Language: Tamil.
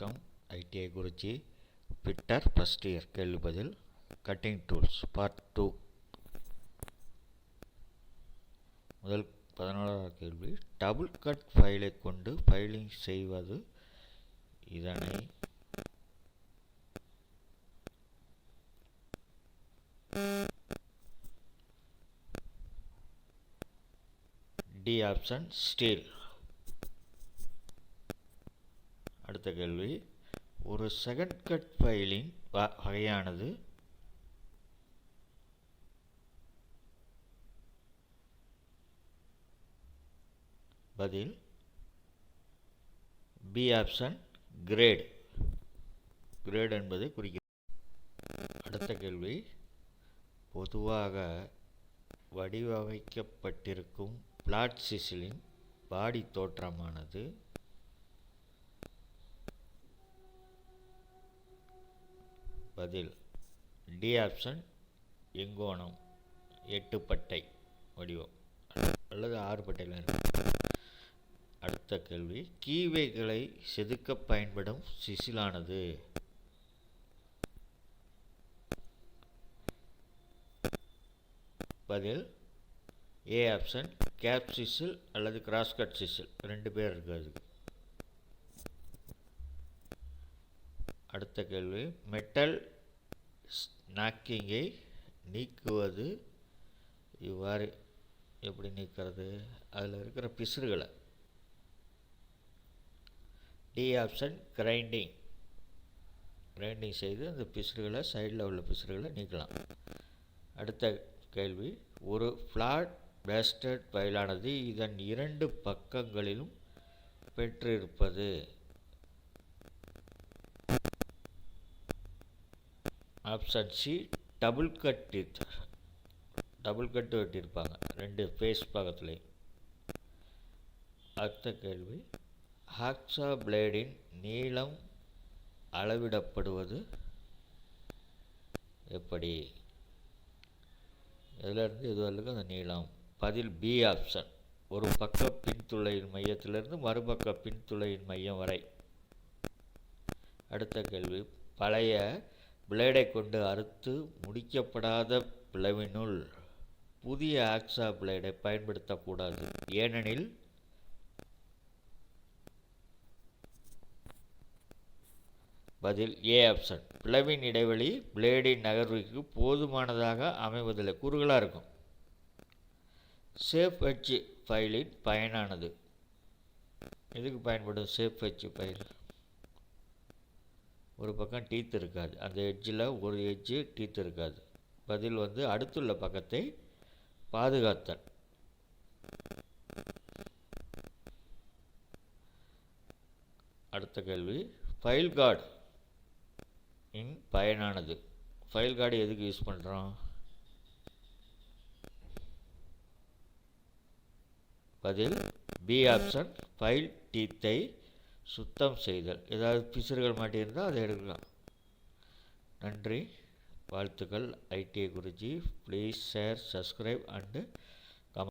வணக்கம். ITI Guruji fitter first year கேள்வி பதில் கட்டிங் டூல்ஸ் பார்ட் டூ முதல் பதினோராவது கேள்வி டபுள் கட் ஃபைலை கொண்டு ஃபைலிங் செய்வது இதனை டி ஆப்ஷன் ஸ்டீல் அடுத்த கேள்வி. ஒரு செகண்ட் கட் ஃபைலின் வ- வகையானது பதில் பி ஆப்ஷன் கிரேட் கிரேட் என்பது குறிக்கிறது. அடுத்த கேள்வி. பொதுவாக வடிவமைக்கப்பட்டிருக்கும் பிளாட் சிசிலின் பாடி தோற்றமானது பதில். டி ஆப்ஷன் எங்கோணம் எட்டு பட்டை வடிவம். அல்லது ஆறு பட்டையில் அடுத்த கேள்வி கீவைகளை செதுக்க பயன்படும் சிசிலானது. பதில் ஏ ஆப்ஷன் கேப் சிசில் அல்லது கிராஸ்கட் சிசில் ரெண்டு பேர் இருக்கு அதுக்கு. அடுத்த கேள்வி. மெட்டல் ஸ்நாக்கிங்கை நீக்குவது இவ்வாறு எப்படி நீக்கிறது? அதில் இருக்கிற பிசுறுகளை. டி ஆப்ஷன் கிரைண்டிங் கிரைண்டிங் செய்து அந்த பிசுறுகளை சைடில் உள்ள பிசுறுகளை நீக்கலாம். அடுத்த கேள்வி. ஒரு ஃப்ளாட் பேஸ்டட் பயிலானது இதன் இரண்டு பக்கங்களிலும் பெற்றிருப்பது. Option C double cut double cut வெட்டியிருப்பாங்க. ரெண்டு ஃபேஸ் பக்கத்துலேயும். அடுத்த கேள்வி. ஹாக்ஸா பிளேடின் நீளம் அளவிடப்படுவது எப்படி? இதிலிருந்து இது வரைக்கும் அந்த நீளம்? பதில் பி ஆப்ஷன் ஒரு பக்க பின்துளையின் மையத்திலிருந்து மறுபக்க பின்துளையின் மையம் வரை. அடுத்த கேள்வி. பழைய பிளேடை கொண்டு அறுத்து முடிக்கப்படாத பிளவினுள் புதிய ஆக்ஸா பிளேடை பயன்படுத்தக்கூடாது. ஏனெனில் பதில் ஏ ஆப்ஷன் பிளவின் இடைவெளி பிளேடின் நகர்வுக்கு போதுமானதாக அமைவதில்லை. குறுகலாக இருக்கும். சேஃப் ஹெச் ஃபைலின் பயனானது. எதுக்கு பயன்படும் சேஃப் ஹெச் ஃபைல் ஒரு பக்கம் டீத் இருக்காது. அந்த எட்ஜில் ஒரு எட்ஜு டீத் இருக்காது. பதில் வந்து அடுத்துள்ள பக்கத்தை பாதுகாத்தல். அடுத்த கேள்வி. ஃபைல் கார்டு இன் பயனானது. ஃபைல் கார்டு எதுக்கு யூஸ் பண்ணுறோம் பதில் பி ஆப்ஷன் ஃபைல் டீத்தை சுத்தம் செய்தல். ஏதாவது பிசுறுகள் மாட்டியிருந்தால் அதை எடுக்கலாம். நன்றி. வாழ்த்துக்கள். ITI Guruji please share subscribe and